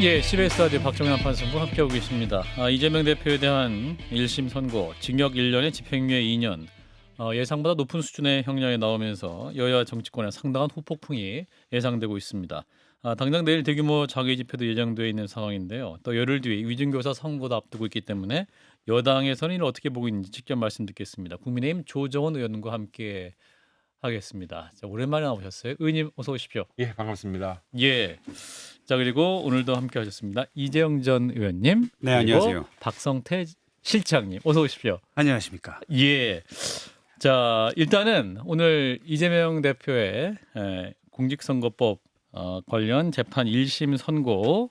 예, CBS 라디오 박정현 판사분 함께하고 계십니다. 아, 이재명 대표에 대한 1심 선고, 징역 1년에 집행유예 2년, 어, 예상보다 높은 수준의 형량이 나오면서 여야 정치권에 상당한 후폭풍이 예상되고 있습니다. 아, 당장 내일 대규모 자기 집회도 예정돼 있는 상황인데요. 또 열흘 뒤 위중교사 선거도 앞두고 있기 때문에 여당에서는 이를 어떻게 보고 있는지 직접 말씀 듣겠습니다. 국민의힘 조정원 의원과 함께 하겠습니다. 자, 오랜만에 나오셨어요. 의원님 어서 오십시오. 예, 반갑습니다. 예. 자 그리고 오늘도 함께 하셨습니다. 이재영 전 의원님. 네, 그리고 안녕하세요. 박성태 실장님 어서 오십시오. 안녕하십니까. 예. 자 일단은 오늘 이재명 대표의 에, 공직선거법 어, 관련 재판 1심 선고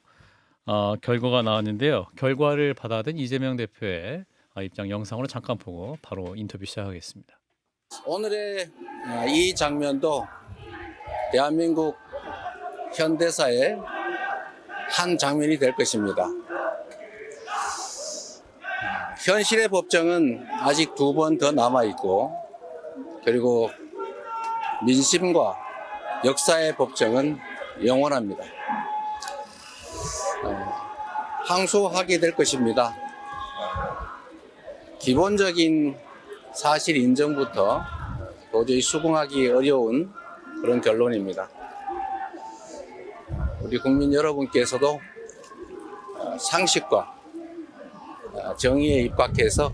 어, 결과가 나왔는데요. 결과를 받아든 이재명 대표의 아, 입장 영상으로 잠깐 보고 바로 인터뷰 시작하겠습니다. 오늘의 아, 이 장면도 대한민국 현대사의 한 장면이 될 것입니다. 현실의 법정은 아직 두 번 더 남아 있고, 그리고 민심과 역사의 법정은 영원합니다. 어, 항소하게 될 것입니다. 기본적인 사실 인정부터 도저히 수긍하기 어려운 그런 결론입니다. 우리 국민 여러분께서도 어, 상식과 어, 정의에 입각해서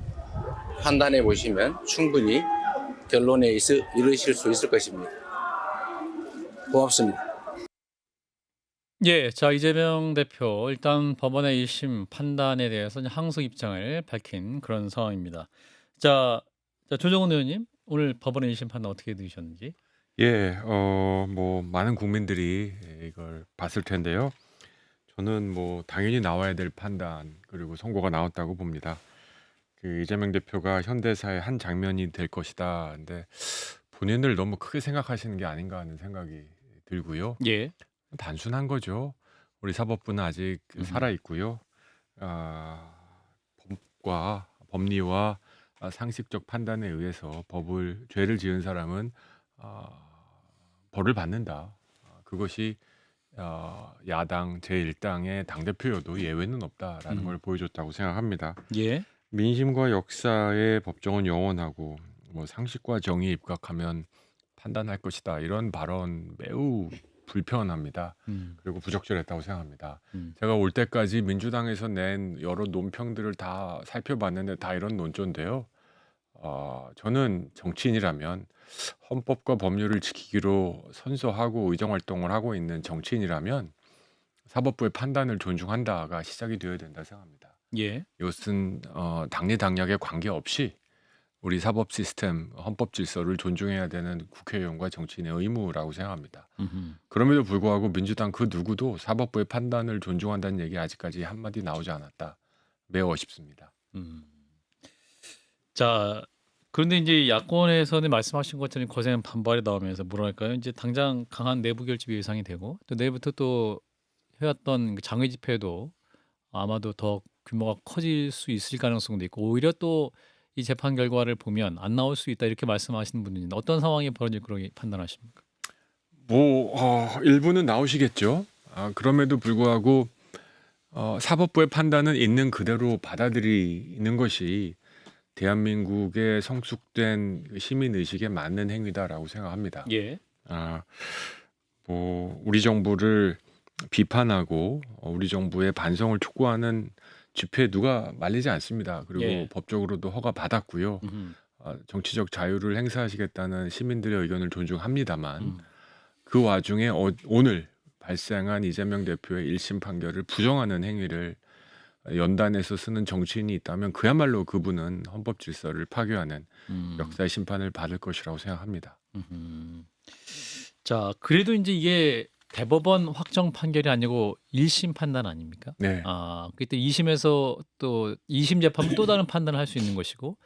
판단해 보시면 충분히 결론에 있- 이르실 수 있을 것입니다. 고맙습니다. 예, 자 이재명 대표 일단 법원의 1심 판단에 대해서 항소 입장을 밝힌 그런 상황입니다. 자, 자 조정훈 의원님 오늘 법원의 1심 판단 어떻게 들으셨는지? 예, 어, 뭐 많은 국민들이 이걸 봤을 텐데요. 저는 뭐 당연히 나와야 될 판단 그리고 선고가 나왔다고 봅니다. 그 이재명 대표가 현대사의 한 장면이 될 것이다. 근데 본인을 너무 크게 생각하시는 게 아닌가 하는 생각이 들고요. 예, 단순한 거죠. 우리 사법부는 아직 음. 살아 있고요. 아, 법과 법리와 아, 상식적 판단에 의해서 법을 죄를 지은 사람은 아, 벌을 받는다. 아, 그것이 아, 야당 제1당의 당 대표여도 예외는 없다라는 음. 걸 보여줬다고 생각합니다. 예, 민심과 역사의 법정은 영원하고 뭐 상식과 정의에 입각하면 판단할 것이다. 이런 발언 매우 불편합니다. 음, 그리고 부적절했다고 생각합니다. 음, 제가 올 때까지 민주당에서 낸 여러 논평들을 다 살펴봤는데 다 이런 논조인데요. 어, 저는 정치인이라면 헌법과 법률을 지키기로 선서하고 의정 활동을 하고 있는 정치인이라면 사법부의 판단을 존중한다가 시작이 되어야 된다 생각합니다. 예, 이것은 어, 당리 당략에 관계없이 우리 사법 시스템, 헌법 질서를 존중해야 되는 국회의원과 정치인의 의무라고 생각합니다. 음흠. 그럼에도 불구하고 민주당 그 누구도 사법부의 판단을 존중한다는 얘기 아직까지 한마디 나오지 않았다. 매우 아쉽습니다. 음. 자, 그런데 이제 야권에서는 말씀하신 것처럼 거센 반발이 나오면서 뭐랄까요? 이제 당장 강한 내부 결집이 예상이 되고 또 내부터 또 해왔던 그 장외 집회도 아마도 더 규모가 커질 수 있을 가능성도 있고 오히려 또 이 재판 결과를 보면 안 나올 수 있다 이렇게 말씀하시는 있는데 어떤 상황이 벌어질 거라고 판단하십니까? 뭐 어, 일부는 나오시겠죠. 아, 그럼에도 불구하고 어, 사법부의 판단은 있는 그대로 받아들이는 것이 대한민국의 성숙된 그 시민 의식에 맞는 행위다라고 생각합니다. 예, 아, 뭐 우리 정부를 비판하고 어, 우리 정부의 반성을 촉구하는 집회 누가 말리지 않습니다. 그리고 예. 법적으로도 허가 받았고요. 음흠. 아, 정치적 자유를 행사하시겠다는 시민들의 의견을 존중합니다만 음. 그 와중에 어, 오늘 발생한 이재명 대표의 1심 판결을 부정하는 행위를 연단에서 쓰는 정치인이 있다면 그야말로 그분은 헌법 질서를 파괴하는 음. 역사의 심판을 받을 것이라고 생각합니다. 음흠. 자, 그래도 이제 이게 대법원 확정 판결이 아니고 1심 판단 아닙니까? 네. 아, 그때 2심에서 또 2심 재판은 또 다른 판단을 할 수 있는 것이고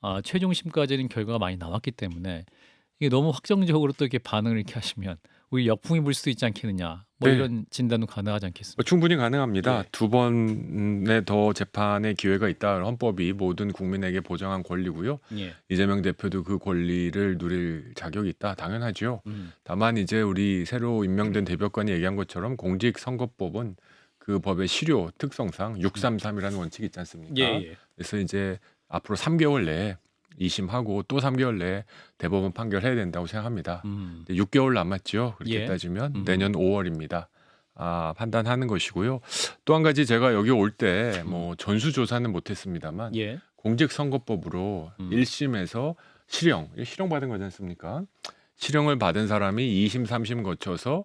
아, 최종심까지는 결과가 많이 나왔기 때문에 이게 너무 확정적으로 또 이렇게 반응을 이렇게 하시면 우리 역풍이 불 수도 있지 않겠느냐. 뭐 네. 이런 진단도 가능하지 않겠습니까? 뭐 충분히 가능합니다. 예. 두 번의 더 재판의 기회가 있다. 헌법이 모든 국민에게 보장한 권리고요. 예. 이재명 대표도 그 권리를 누릴 자격이 있다. 당연하죠. 음. 다만 이제 우리 새로 임명된 대법관이 얘기한 것처럼 공직선거법은 그그 법의 실효 특성상 633이라는 원칙이 있지 않습니까? 예, 예. 그래서 이제 앞으로 3개월 내에 2심하고 또 3개월 내에 대법원 판결해야 된다고 생각합니다. 음. 근데 6개월 남았죠. 그렇게 예. 따지면 음. 내년 5월입니다. 아, 판단하는 것이고요. 또 한 가지 제가 여기 올 때 뭐 전수조사는 못했습니다만 예. 공직선거법으로 음. 1심에서 실형, 실형 받은 거지 않습니까? 실형을 받은 사람이 2심, 3심 거쳐서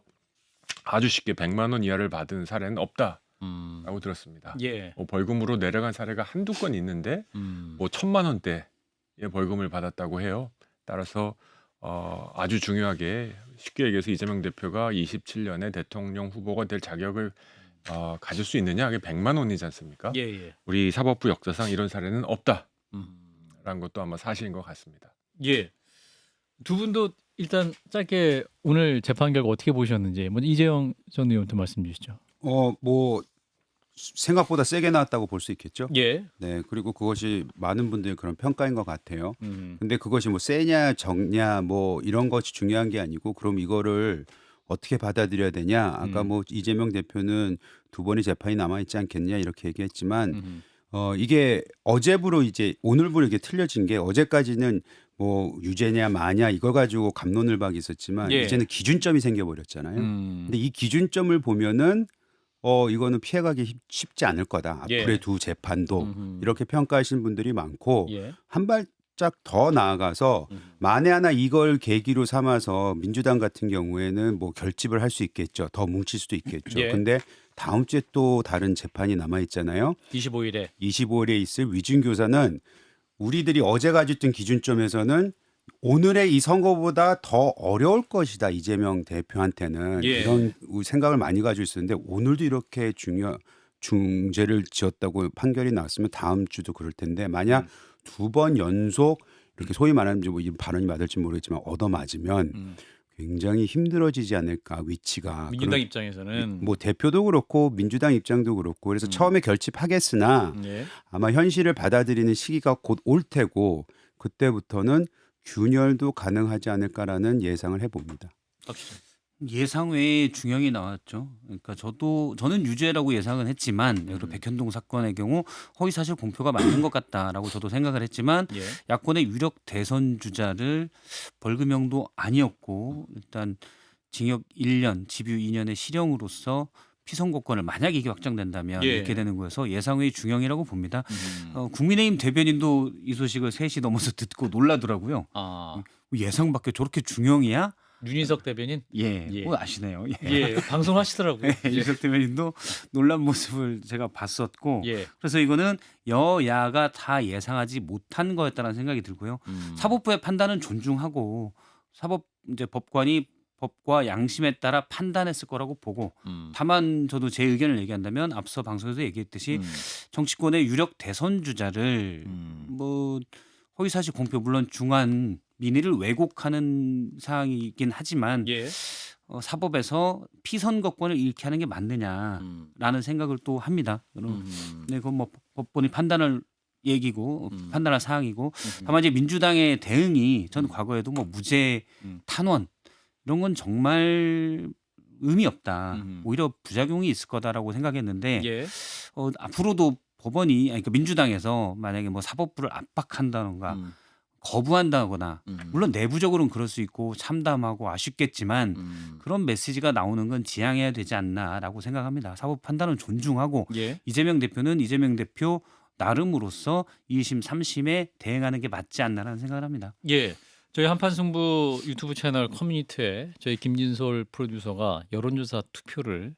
아주 쉽게 100만 원 이하를 받은 사례는 없다 라고 음. 들었습니다. 예. 뭐 벌금으로 내려간 사례가 한두 건 있는데 음. 뭐 천만 원대의 벌금을 받았다고 해요. 따라서 어, 아주 중요하게 쉽게 얘기해서 이재명 대표가 27년에 대통령 후보가 될 자격을 어, 가질 수 있느냐? 이게 100만 원이지 않습니까? 예, 예. 우리 사법부 역사상 이런 사례는 없다라는 음. 것도 아마 사실인 것 같습니다. 예. 두 분도 일단 짧게 오늘 재판 결과 어떻게 보셨는지 먼저 이재영 전 의원부터 말씀 주시죠. 어, 뭐 생각보다 세게 나왔다고 볼 수 있겠죠. 예. 네, 그리고 그것이 많은 분들의 그런 평가인 것 같아요. 음. 근데 그것이 뭐 세냐 적냐 뭐 이런 것이 중요한 게 아니고 그럼 이거를 어떻게 받아들여야 되냐? 아까 음. 뭐 이재명 대표는 두 번의 재판이 남아 있지 않겠냐 이렇게 얘기했지만 음. 어 이게 어제부로 이제 오늘부로 이게 틀려진 게 어제까지는 뭐 유죄냐 마냐 이걸 가지고 감론을 박이 있었지만 예. 이제는 기준점이 생겨버렸잖아요. 음. 근데 이 기준점을 보면은 어 이거는 피해가기 쉽- 쉽지 않을 거다. 예. 앞으로의 두 재판도 음흠. 이렇게 평가하시는 분들이 많고 예. 한 발짝 더 나아가서 음. 만에 하나 이걸 계기로 삼아서 민주당 같은 경우에는 뭐 결집을 할 수 있겠죠. 더 뭉칠 수도 있겠죠. 예. 근데 다음 주에 또 다른 재판이 남아 있잖아요. 25일에 25일에 있을 위준교사는 우리들이 어제 가졌던 기준점에서는 오늘의 이 선거보다 더 어려울 것이다 이재명 대표한테는 예. 이런 생각을 많이 가지고 있었는데 오늘도 이렇게 중요 중죄를 지었다고 판결이 나왔으면 다음 주도 그럴 텐데 만약 음. 두번 연속 이렇게 소위 말하는 뭐 이 발언이 맞을지 모르겠지만 얻어 맞으면 음. 굉장히 힘들어지지 않을까 위치가 민주당 입장에서는 뭐 대표도 그렇고 민주당 입장도 그렇고 그래서 음. 처음에 결집하겠으나 예. 아마 현실을 받아들이는 시기가 곧 올 테고 그때부터는 균열도 가능하지 않을까라는 예상을 해봅니다. 예상 외의 중형이 나왔죠. 그러니까 저도 저는 유죄라고 예상은 했지만 음. 백현동 사건의 경우 허위 사실 공표가 맞는 것 같다라고 저도 생각을 했지만 예. 야권의 유력 대선 주자를 벌금형도 아니었고 일단 징역 1년, 집유 2년의 실형으로서 피선거권을 만약 이게 확정된다면 예. 이렇게 되는 거여서 예상 외의 중형이라고 봅니다. 음. 어, 국민의힘 대변인도 이 소식을 3시 넘어서 듣고 놀라더라고요. 아 예상 밖에 저렇게 중형이야? 윤희석 대변인 예, 예. 뭐 아시네요. 예. 예 방송하시더라고요. 예, 유석 대변인도 놀란 모습을 제가 봤었고 예. 그래서 이거는 여야가 다 예상하지 못한 거였다는 생각이 들고요. 음. 사법부의 판단은 존중하고 사법 이제 법관이 법과 양심에 따라 판단했을 거라고 보고 음. 다만 저도 제 의견을 얘기한다면 앞서 방송에서 얘기했듯이 음. 정치권의 유력 대선 주자를 음. 뭐 허위사실 공표 물론 중한 민의를 왜곡하는 사항이긴 하지만 예. 어, 사법에서 피선거권을 잃게 하는 게 맞느냐라는 음. 생각을 또 합니다. 그럼 음. 네, 그건 뭐 법원이 판단을 얘기고 음. 판단할 사항이고 음. 다만 이제 민주당의 대응이 전 음. 과거에도 뭐 무죄 음. 탄원 이런 건 정말 의미 없다. 음. 오히려 부작용이 있을 거다라고 생각했는데 예. 어, 앞으로도 법원이 아니, 그러니까 민주당에서 만약에 뭐 사법부를 압박한다던가 음. 거부한다거나 음. 물론 내부적으로는 그럴 수 있고 참담하고 아쉽겠지만 음. 그런 메시지가 나오는 건 지양해야 되지 않나라고 생각합니다. 사법 판단은 존중하고 예. 이재명 대표는 이재명 대표 나름으로서 2심, 3심에 대응하는 게 맞지 않나라는 생각을 합니다. 예. 저희 한판 승부 유튜브 채널 커뮤니티에 저희 김진솔 프로듀서가 여론조사 투표를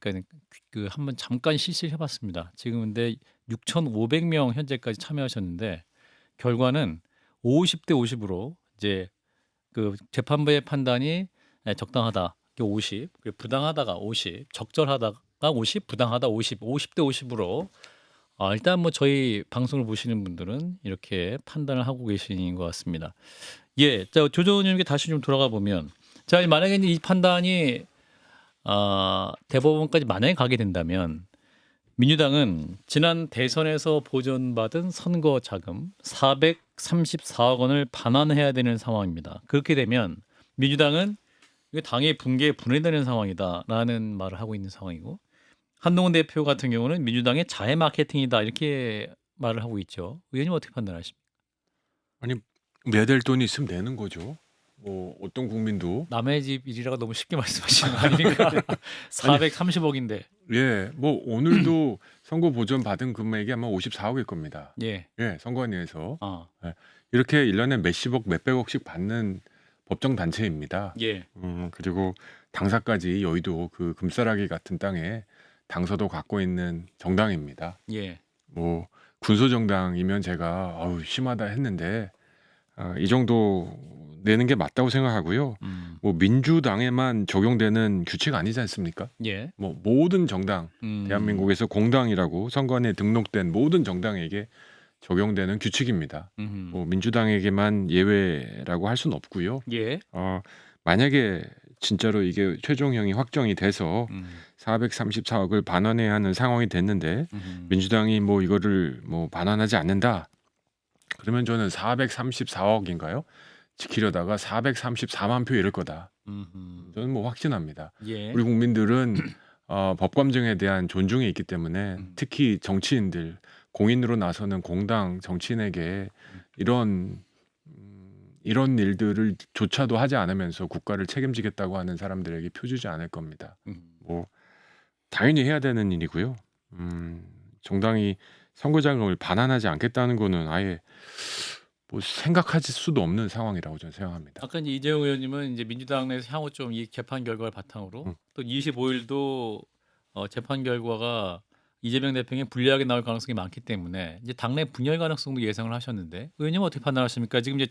그러니까 그 한번 잠깐 실시해 봤습니다. 지금 근데 6,500명 현재까지 참여하셨는데 결과는 50대 50으로 이제 그 재판부의 판단이 네, 적당하다. 50, 그리고 부당하다가 50, 적절하다가 50, 부당하다 50, 50대 50으로 아, 일단 뭐 저희 방송을 보시는 분들은 이렇게 판단을 하고 계신 것 같습니다. 예, 자 조조님께 다시 좀 돌아가 보면, 자 만약에 이 판단이 아, 대법원까지 만약에 가게 된다면 민주당은 지난 대선에서 보전받은 선거 자금 434억 원을 반환해야 되는 상황입니다. 그렇게 되면 민주당은 당의 붕괴 분해되는 상황이다라는 말을 하고 있는 상황이고 한동훈 대표 같은 경우는 민주당의 자해 마케팅이다 이렇게 말을 하고 있죠. 의원님 어떻게 판단하십니까? 내될 돈이 있으면 내는 거죠. 뭐 어떤 국민도 남의 집 일이라고 너무 쉽게 말씀하시는 거 아닙니까? 430억인데. 예, 뭐 오늘도 선거 보전 받은 금액이 아마 54억일 겁니다. 예. 예, 선관위에서 아. 이렇게 1년에 몇십억, 몇백억씩 받는 법정 단체입니다. 예. 음, 그리고 당사까지 여의도 그 금싸라기 같은 땅에 당서도 갖고 있는 정당입니다. 예. 뭐 군소 정당이면 제가 아우 심하다 했는데 아, 이 정도 내는 게 맞다고 생각하고요. 음. 뭐 민주당에만 적용되는 규칙 아니지 않습니까? 예. 뭐 모든 정당 음. 대한민국에서 공당이라고 선관위에 등록된 모든 정당에게 적용되는 규칙입니다. 음. 뭐 민주당에게만 예외라고 할 수는 없고요. 예. 어, 만약에 진짜로 이게 최종형이 확정이 돼서 음. 434억을 반환해야 하는 상황이 됐는데 음. 민주당이 뭐 이거를 뭐 반환하지 않는다. 그러면 저는 434억인가요? 지키려다가 434만 표 이럴 거다. 음. 저는 뭐 확신합니다. 예. 우리 국민들은 어, 법감정에 대한 존중이 있기 때문에 음. 특히 정치인들 공인으로 나서는 공당 정치인에게 이런 음, 이런 일들을 조차도 하지 않으면서 국가를 책임지겠다고 하는 사람들에게 표주지 않을 겁니다. 음. 뭐 당연히 해야 되는 일이고요. 음, 정당이 선거자금을 반환하지 않겠다는 거는 아예 뭐 생각하실 수도 없는 상황이라고 저는 생각합니다. 아까 이제 이재용 의원님은 이제 민주당 내에서 향후 좀이 재판 결과를 바탕으로 음. 또 25일도 어, 재판 결과가 이재명 대표에게 불리하게 나올 가능성이 많기 때문에 이제 당내 분열 가능성도 예상을 하셨는데 의원님은 어떻게 판단하십니까? 지금 이제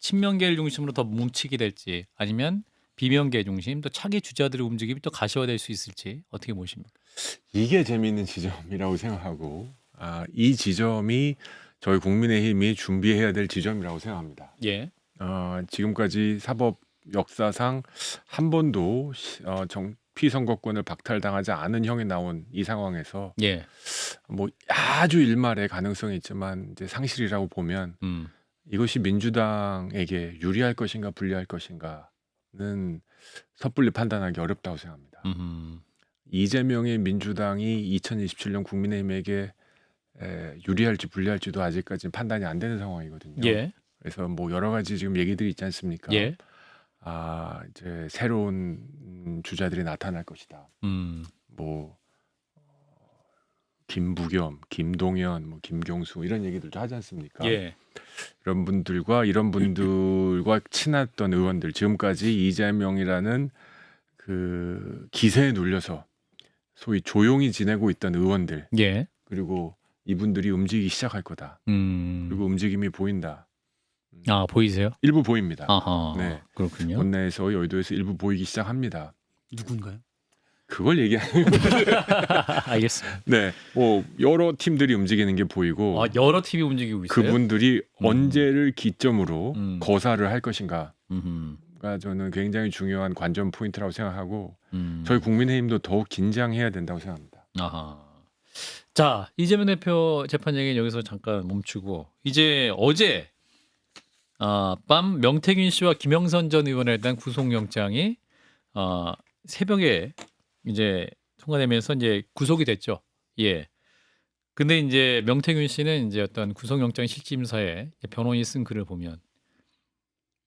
친명계를 중심으로 더 뭉치게 될지 아니면 비명계 중심 또 차기 주자들의 움직임이 또 가시화될 수 있을지 어떻게 보십니까? 이게 재미있는 지점이라고 생각하고 아, 이 지점이 저희 국민의힘이 준비해야 될 지점이라고 생각합니다. 예. 어, 지금까지 사법 역사상 한 번도 시- 어, 정, 피 선거권을 박탈당하지 않은 형이 나온 이 상황에서 예. 뭐 아주 일말의 가능성이 있지만 이제 상실이라고 보면 음. 이것이 민주당에게 유리할 것인가 불리할 것인가는 섣불리 판단하기 어렵다고 생각합니다. 음. 이재명의 민주당이 2027년 국민의힘에게 에, 유리할지 불리할지도 아직까지 판단이 안 되는 상황이거든요. 예. 그래서 뭐 여러 가지 지금 얘기들이 있지 않습니까? 예. 아 이제 새로운 음, 주자들이 나타날 것이다. 음. 뭐 어, 김부겸, 김동연, 뭐 김경수 이런 얘기들도 하지 않습니까? 예. 이런 분들과 이런 분들과 친했던 의원들 지금까지 이재명이라는 그 기세에 눌려서 소위 조용히 지내고 있던 의원들 예. 그리고 이분들이 움직이기 시작할 거다. 음. 그리고 움직임이 보인다. 아 보이세요? 일부 보입니다. 아하. 네. 그렇군요. 원내에서 여의도에서 일부 보이기 시작합니다. 누군가요? 그걸 얘기하는 알겠습니다. 네, 뭐 여러 팀들이 움직이는 게 보이고 아, 여러 팀이 움직이고 있어요. 그분들이 음. 언제를 기점으로 음. 거사를 할 것인가가 음흠. 저는 굉장히 중요한 관전 포인트라고 생각하고 음. 저희 국민의힘도 더욱 긴장해야 된다고 생각합니다. 아하. 자 이재명 대표 재판 얘기는 여기서 잠깐 멈추고 이제 어제 아, 밤 명태균 씨와 김영선 전 의원에 대한 구속영장이 아, 새벽에 이제 통과되면서 이제 구속이 됐죠. 예. 근데 이제 명태균 씨는 이제 어떤 구속영장 실질심사에 변호인이 쓴 글을 보면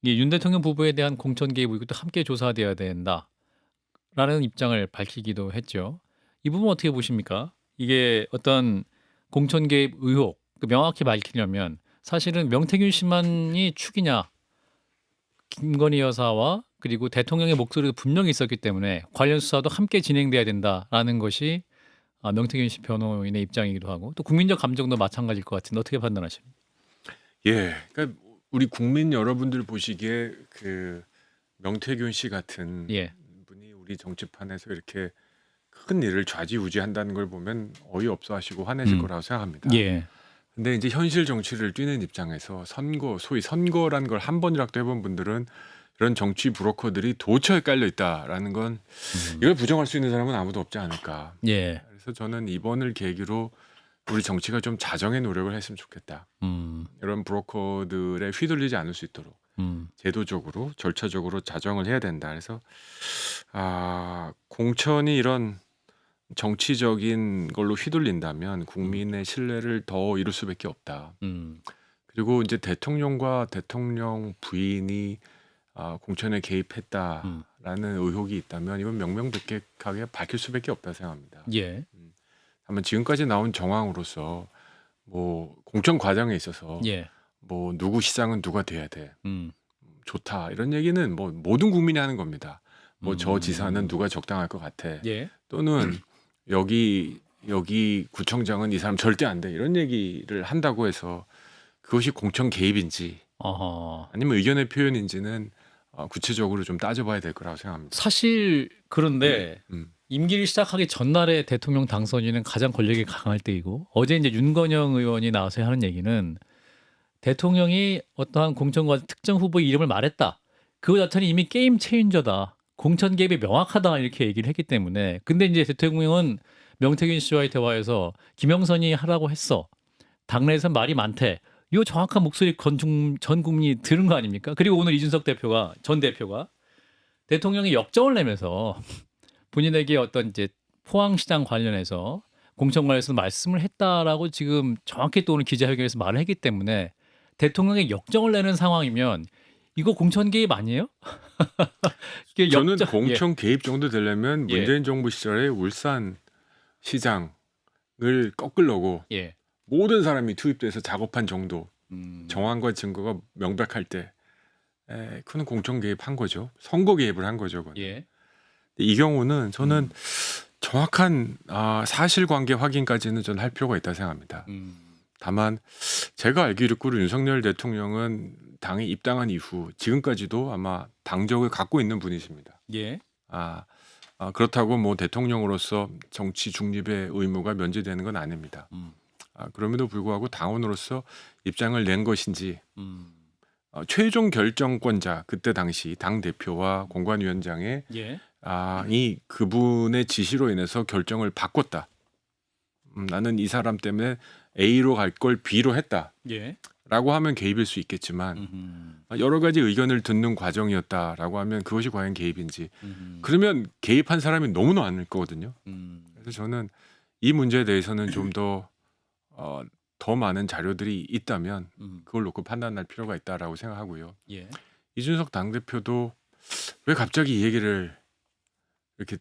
이윤 대통령 부부에 대한 공천 개입 의혹도 함께 조사돼야 된다라는 입장을 밝히기도 했죠. 이 부분 어떻게 보십니까? 이게 어떤 공천 개입 의혹 그 명확히 밝히려면 사실은 명태균 씨만이 축이냐 김건희 여사와 그리고 대통령의 목소리도 분명히 있었기 때문에 관련 수사도 함께 진행돼야 된다라는 것이 아, 명태균 씨 변호인의 입장이기도 하고 또 국민적 감정도 마찬가지일 것 같은데 어떻게 판단하십니까? 예, 그러니까 우리 국민 여러분들 보시기에 그 명태균 씨 같은 예, 분이 우리 정치판에서 이렇게 큰 일을 좌지우지한다는 걸 보면 어이없어 하시고 화내실 음. 거라고 생각합니다. 예, 근데 이제 현실 정치를 뛰는 입장에서 선거, 소위 선거란 걸 한 번이라도 해본 분들은 이런 정치 브로커들이 도처에 깔려 있다라는 건 음. 이걸 부정할 수 있는 사람은 아무도 없지 않을까. 예, 그래서 저는 이번을 계기로 우리 정치가 좀 자정의 노력을 했으면 좋겠다. 음, 이런 브로커들에 휘둘리지 않을 수 있도록 음, 제도적으로 절차적으로 자정을 해야 된다. 그래서 아 공천이 이런 정치적인 걸로 휘둘린다면 국민의 신뢰를 더 잃을 수밖에 없다. 음. 그리고 이제 대통령과 대통령 부인이 아, 공천에 개입했다라는 의혹이 있다면 이건 명명백백하게 밝힐 수밖에 없다 생각합니다. 예. 다만 지금까지 나온 정황으로서 뭐 공천 과정에 있어서 예. 뭐 누구 시장은 누가 돼야 돼 음. 좋다 이런 얘기는 뭐 모든 국민이 하는 겁니다. 뭐저 음. 지사는 누가 적당할 것 같아 예. 또는 여기 여기 구청장은 이 사람 절대 안 돼 이런 얘기를 한다고 해서 그것이 공천 개입인지 어허. 아니면 의견의 표현인지는 어, 구체적으로 좀 따져봐야 될 거라고 생각합니다. 사실 그런데 음. 임기를 시작하기 전날에 대통령 당선인은 가장 권력이 강할 때이고 어제 이제 윤건영 의원이 나와서 하는 얘기는 대통령이 어떠한 공천과 특정 후보의 이름을 말했다. 그거 자체는 이미 게임 체인저다. 공천 개입이 명확하다 이렇게 얘기를 했기 때문에 근데 이제 대통령은 명태균 씨와의 대화에서 김영선이 하라고 했어. 당내에서 말이 많대. 이 정확한 목소리 건중 전 국민이 들은 거 아닙니까? 그리고 오늘 이준석 대표가 전 대표가 대통령이 역정을 내면서 본인에게 어떤 이제 포항시장 관련해서 공천 관련해서 말씀을 했다라고 지금 정확히 또 오늘 기자회견에서 말을 했기 때문에 대통령이 역정을 내는 상황이면 이거 공천 개입 아니에요? 이게 저는 역정- 공천 개입 정도 되려면 예. 문재인 정부 시절에 울산 시장을 꺾으려고 예. 예. 모든 사람이 투입돼서 작업한 정도 음. 정황과 증거가 명백할 때 에, 그는 공천 개입한 거죠. 선거 개입을 한 거죠. 그건. 예. 이 경우는 저는 음. 정확한 아, 사실관계 확인까지는 저는 할 필요가 있다 생각합니다. 음. 다만 제가 알기로는 윤석열 대통령은 당에 입당한 이후 지금까지도 아마 당적을 갖고 있는 분이십니다. 예. 아, 아, 그렇다고 뭐 대통령으로서 정치 중립의 의무가 면제되는 건 아닙니다. 음. 아, 그럼에도 불구하고 당원으로서 입장을 낸 것인지 음. 어, 최종 결정권자 그때 당시 당 대표와 공관위원장의 예. 아, 이 그분의 지시로 인해서 결정을 바꿨다. 음, 나는 이 사람 때문에 A로 갈 걸 B로 했다라고 예. 하면 개입일 수 있겠지만 음. 여러 가지 의견을 듣는 과정이었다라고 하면 그것이 과연 개입인지 음. 그러면 개입한 사람이 너무나 많을 거거든요. 음. 그래서 저는 이 문제에 대해서는 좀더 어, 더 많은 자료들이 있다면 음. 그걸 놓고 판단할 필요가 있다라고 생각하고요. 예. 이준석 당 대표도 왜 갑자기 이 얘기를 이렇게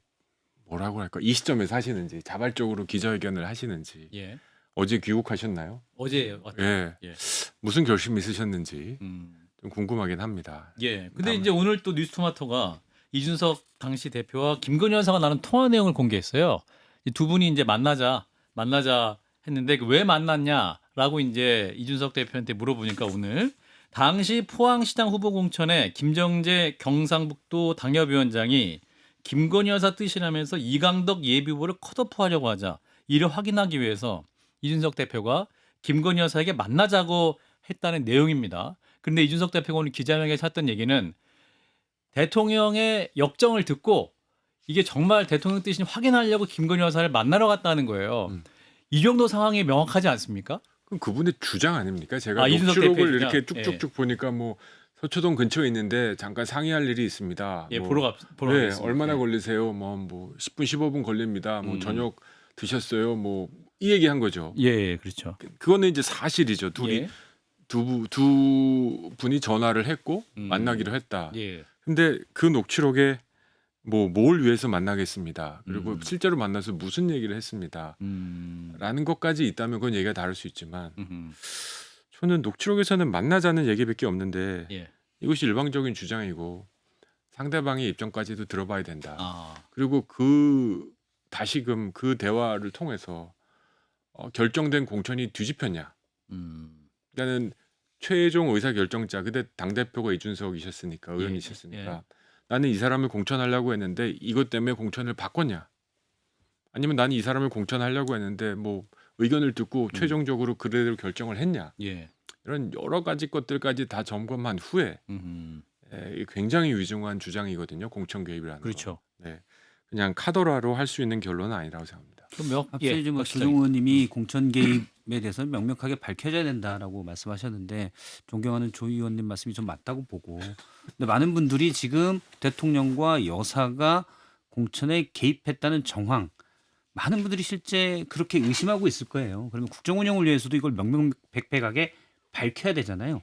뭐라고 할까 이 시점에서 하시는지 자발적으로 기자회견을 하시는지 예. 어제 귀국하셨나요? 어제 왔죠. 예. 예. 무슨 결심 있으셨는지 음. 좀 궁금하긴 합니다. 예. 근데 다음. 이제 오늘 또 뉴스토마토가 이준석 당시 대표와 김건희 여사가 나눈 통화 내용을 공개했어요. 이두 분이 이제 만나자 만나자 했는데 그왜 만났냐라고 이제 이준석 대표한테 물어보니까 오늘 당시 포항시장 후보 공천에 김정재 경상북도 당협위원장이 김건희 여사 뜻이라면서 이강덕 예비후보를 컷오프하려고 하자 이를 확인하기 위해서 이준석 대표가 김건희 여사에게 만나자고 했다는 내용입니다. 그런데 이준석 대표가 오늘 기자회견에서 했던 얘기는 대통령의 역정을 듣고 이게 정말 대통령 뜻인지 확인하려고 김건희 여사를 만나러 갔다는 거예요. 음. 이 정도 상황이 명확하지 않습니까? 그럼 그분의 주장 아닙니까? 제가 아, 녹취록을 대표의 이렇게. 쭉쭉쭉 보니까 뭐 서초동 근처에 있는데 잠깐 상의할 일이 있습니다. 예, 뭐, 보러 가 보러 네. 얼마나 예. 걸리세요? 뭐, 뭐 10분 15분 걸립니다. 뭐 음. 저녁 드셨어요? 뭐 이 얘기 한 거죠. 예, 예, 그렇죠. 그거는 이제 사실이죠. 둘이 예. 두, 부- 두 분이 전화를 했고 음. 만나기로 했다. 예. 근데 그 녹취록에 뭐 뭘 위해서 만나겠습니다. 그리고 음. 실제로 만나서 무슨 얘기를 했습니다. 음. 라는 것까지 있다면 그건 얘기가 다를 수 있지만 음흠. 저는 녹취록에서는 만나자는 얘기밖에 없는데 예. 이것이 일방적인 주장이고 상대방의 입장까지도 들어봐야 된다. 아. 그리고 그 다시금 그 대화를 통해서 어, 결정된 공천이 뒤집혔냐? 음. 그러니까는 최종 의사 결정자 그때 당 대표가 이준석이셨으니까 예, 의원이셨으니까 나는 이 사람을 공천하려고 했는데 이것 때문에 공천을 바꿨냐? 아니면 나는 이 사람을 공천하려고 했는데 뭐 의견을 듣고 음. 최종적으로 그대로 결정을 했냐? 예. 이런 여러 가지 것들까지 다 점검한 후에 음. 에, 굉장히 위중한 주장이거든요. 공천 개입이라는 거. 그렇죠. 네. 그냥 카더라로 할 수 있는 결론은 아니라고 생각합니다. 그럼 명 앞서 예, 이제 뭐. 조정 의원님이 공천 개입에 대해서 명명하게 밝혀져야 된다라고 말씀하셨는데 존경하는 조 의원님 말씀이 좀 맞다고 보고 근데 많은 분들이 지금 대통령과 여사가 공천에 개입했다는 정황 많은 분들이 실제 그렇게 의심하고 있을 거예요. 그러면 국정 운영을 위해서도 이걸 명명백백하게 밝혀야 되잖아요.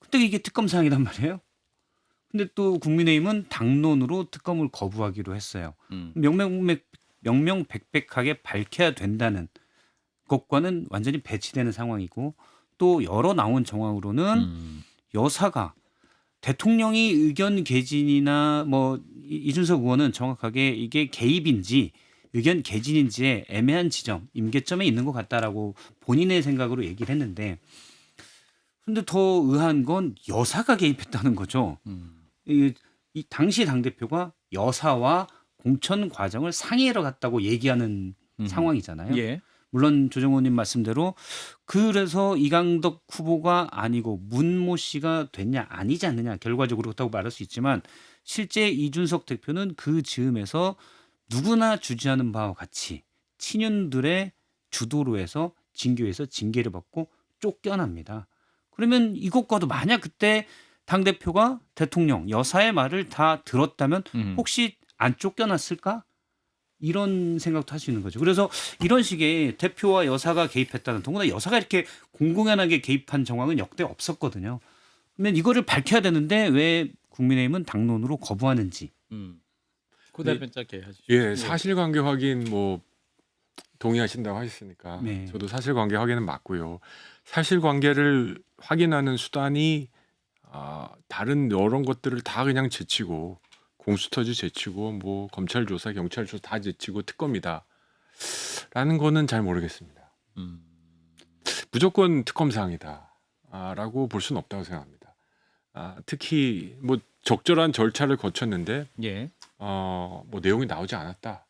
근데 이게 특검 사항이란 말이에요. 근데 또 국민의힘은 당론으로 특검을 거부하기로 했어요. 음. 명명백 명명백백하게 밝혀야 된다는 것과는 완전히 배치되는 상황이고 또 여러 나온 정황으로는 음. 여사가 대통령이 의견 개진이나 뭐 이- 이준석 의원은 정확하게 이게 개입인지 의견 개진인지의 애매한 지점, 임계점에 있는 것 같다라고 본인의 생각으로 얘기를 했는데 근데 더 의아한 건 여사가 개입했다는 거죠. 음. 이, 이 당시 당 대표가 여사와 공천 과정을 상의하러 갔다고 얘기하는 음. 상황이잖아요. 예. 물론 조정호님 말씀대로 그래서 이강덕 후보가 아니고 문모 씨가 됐냐 아니지 않느냐 결과적으로 그렇다고 말할 수 있지만 실제 이준석 대표는 그 즈음에서 누구나 주지하는 바와 같이 친윤들의 주도로 해서 징계에서 징계를 받고 쫓겨납니다. 그러면 이것과도 만약 그때 당 대표가 대통령 여사의 말을 다 들었다면 음. 혹시 안 쫓겨났을까? 이런 생각도 할 수 있는 거죠. 그래서 이런 식의 대표와 여사가 개입했다는 더구나 여사가 이렇게 공공연하게 개입한 정황은 역대 없었거든요. 그러면 이거를 밝혀야 되는데 왜 국민의힘은 당론으로 거부하는지. 음. 그 네. 짧게 하시죠. 예, 사실관계 확인 뭐 동의하신다고 하셨으니까 네. 저도 사실관계 확인은 맞고요. 사실관계를 확인하는 수단이 아, 다른 여러 것들을 다 그냥 제치고 공수처지 제치고 뭐 검찰 조사, 경찰 조사 다 제치고 특검이다. 라는 거는 잘 모르겠습니다. 음. 무조건 특검 사항이다. 아, 라고 볼 수는 없다고 생각합니다. 아, 특히 뭐 적절한 절차를 거쳤는데 예. 어, 뭐 내용이 나오지 않았다.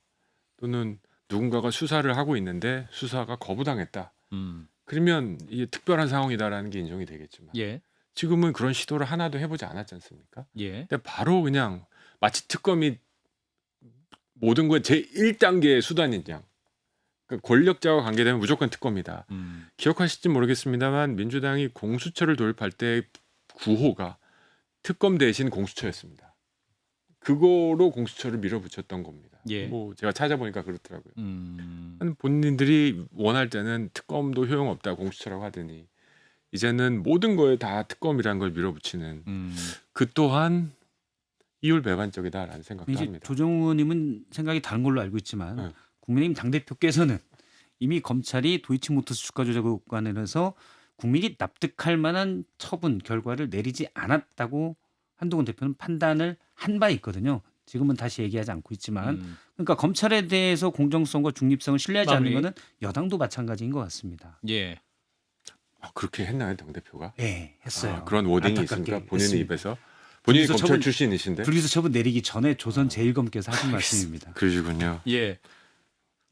또는 누군가가 수사를 하고 있는데 수사가 거부당했다. 음. 그러면 이게 특별한 상황이다라는 게 인정이 되겠지만 예. 지금은 그런 시도를 하나도 해보지 않았지 않습니까? 예. 근데 바로 그냥 마치 특검이 모든 거에 제 1단계의 수단인 양. 그러니까 권력자와 관계되면 무조건 특검이다. 음. 기억하실지 모르겠습니다만 민주당이 공수처를 도입할 때 구호가 특검 대신 공수처였습니다. 그거로 공수처를 밀어붙였던 겁니다. 예. 뭐 제가 찾아보니까 그렇더라고요. 음. 본인들이 원할 때는 특검도 효용 없다 공수처라고 하더니 이제는 모든 거에 다 특검이라는 걸 밀어붙이는 음. 그 또한 이율 배반적이다라는 생각도 이제 합니다. 조정우 의원님은 생각이 다른 걸로 알고 있지만 네. 국민의힘 당대표께서는 이미 검찰이 도이치모터스 주가 조작 관련해서 국민이 납득할 만한 처분 결과를 내리지 않았다고 한동훈 대표는 판단을 한 바 있거든요. 지금은 다시 얘기하지 않고 있지만 음. 그러니까 검찰에 대해서 공정성과 중립성을 신뢰하지 않는 마무리. 것은 여당도 마찬가지인 것 같습니다. 예. 아, 그렇게 했나요 당 대표가? 네, 했어요. 아, 그런 워딩이? 본인의 했습니다. 입에서 본인이 검찰 처분- 출신이신데 불기소 처분 내리기 전에 조선 제일검께서 하신 말씀입니다. 그러시군요. 예.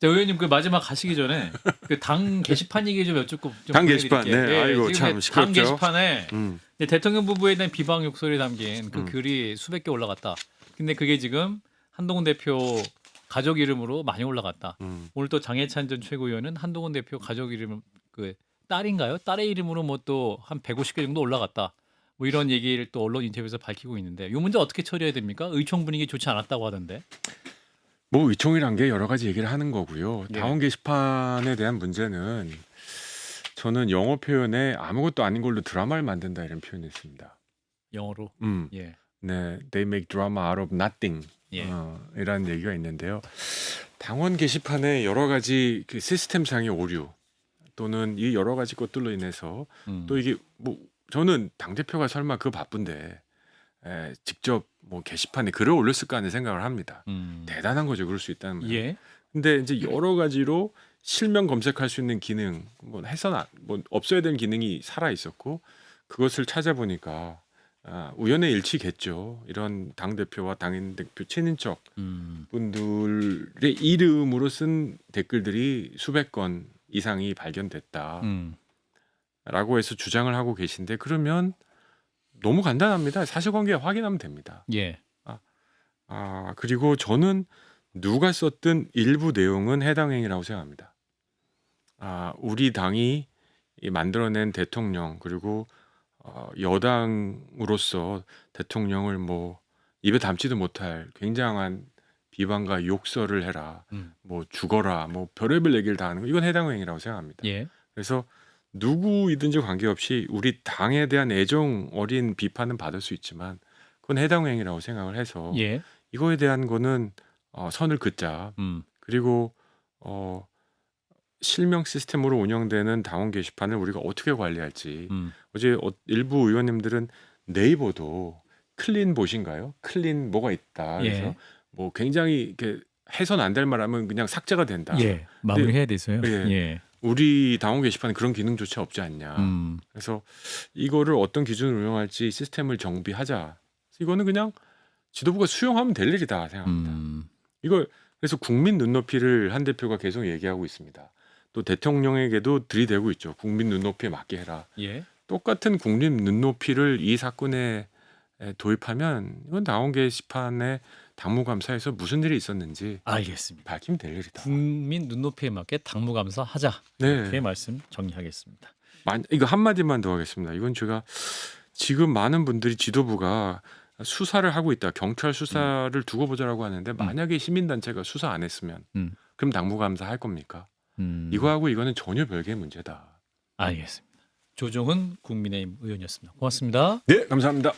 자, 의원님 그 마지막 가시기 전에 그 당 게시판 얘기 좀 여쭙고 좀 당 게시판, 보내드릴게요. 네. 아이고, 지금 참당 시끄럽죠. 게시판에 음. 이제 대통령 부부에 대한 비방 욕설이 담긴 그 음. 글이 수백 개 올라갔다. 근데 그게 지금 한동훈 대표 가족 이름으로 많이 올라갔다. 음. 오늘 또 장해찬 전 최고위원은 한동훈 대표 가족 이름 그 딸인가요? 딸의 이름으로 뭐 또 한 150개 정도 올라갔다. 뭐 이런 얘기를 또 언론 인터뷰에서 밝히고 있는데 이 문제 어떻게 처리해야 됩니까? 의총 분위기 좋지 않았다고 하던데. 뭐 의총이란 게 여러 가지 얘기를 하는 거고요. 예. 당원 게시판에 대한 문제는 저는 영어 표현에 아무것도 아닌 걸로 드라마를 만든다 이런 표현이 있습니다. 영어로. 음, 예. 네, they make drama out of nothing. 예. 어, 이라는 얘기가 있는데요. 당원 게시판에 여러 가지 그 시스템상의 오류 또는 이 여러 가지 것들로 인해서 음. 또 이게 뭐 저는 당 대표가 설마 그 바쁜데 에, 직접 뭐 게시판에 글을 올렸을까 하는 생각을 합니다. 음. 대단한 거죠, 그럴 수 있다는 말. 예. 근데 이제 여러 가지로 실명 검색할 수 있는 기능, 뭐 해서는 뭐 없어야 되는 기능이 살아 있었고 그것을 찾아보니까 아, 우연의 일치겠죠. 이런 당 대표와 당인 대표 친인척 음. 분들의 이름으로 쓴 댓글들이 수백 건 이상이 발견됐다 라고 음. 해서 주장을 하고 계신데 그러면 너무 간단합니다. 사실관계 확인하면 됩니다. 예. 아 그리고 저는 누가 썼든 일부 내용은 해당 행위라고 생각합니다. 아 우리 당이 이 만들어낸 대통령 그리고 어, 여당으로서 대통령을 뭐 입에 담지도 못할 굉장한 비방과 욕설을 해라, 음. 뭐 죽어라, 뭐 별의별 얘기를 다 하는 거 이건 해당 행위라고 생각합니다. 예. 그래서 누구이든지 관계없이 우리 당에 대한 애정 어린 비판은 받을 수 있지만 그건 해당 행위라고 생각을 해서 예. 이거에 대한 거는 어, 선을 긋자. 음. 그리고 어, 실명 시스템으로 운영되는 당원 게시판을 우리가 어떻게 관리할지 음. 어제 어- 일부 의원님들은 네이버도 클린 보신가요? 클린 뭐가 있다. 그래서 예. 뭐 굉장히 이렇게 해선 안 될 말하면 그냥 삭제가 된다. 예. 마무리해야 돼서요. 예. 예. 우리 당원 게시판에 그런 기능조차 없지 않냐. 음. 그래서 이거를 어떤 기준으로 운영할지 시스템을 정비하자. 이거는 그냥 지도부가 수용하면 될 일이다 생각합니다. 음. 이걸 그래서 국민 눈높이를 한 대표가 계속 얘기하고 있습니다. 또 대통령에게도 들이대고 있죠. 국민 눈높이에 맞게 해라. 예. 똑같은 국민 눈높이를 이 사건에 에, 도입하면 이건 당원 게시판에 당무감사에서 무슨 일이 있었는지 알겠습니다. 밝히면 될 일이다. 국민 눈높이에 맞게 당무감사 하자. 네. 이렇게 말씀 정리하겠습니다. 만, 이거 한 마디만 더 하겠습니다. 이건 제가 지금 많은 분들이 지도부가 수사를 하고 있다. 경찰 수사를 두고 보자라고 하는데 만약에 시민단체가 수사 안 했으면 음. 그럼 당무감사 할 겁니까? 음. 이거하고 이거는 전혀 별개의 문제다. 알겠습니다. 조종훈 국민의힘 의원이었습니다. 고맙습니다. 네, 감사합니다.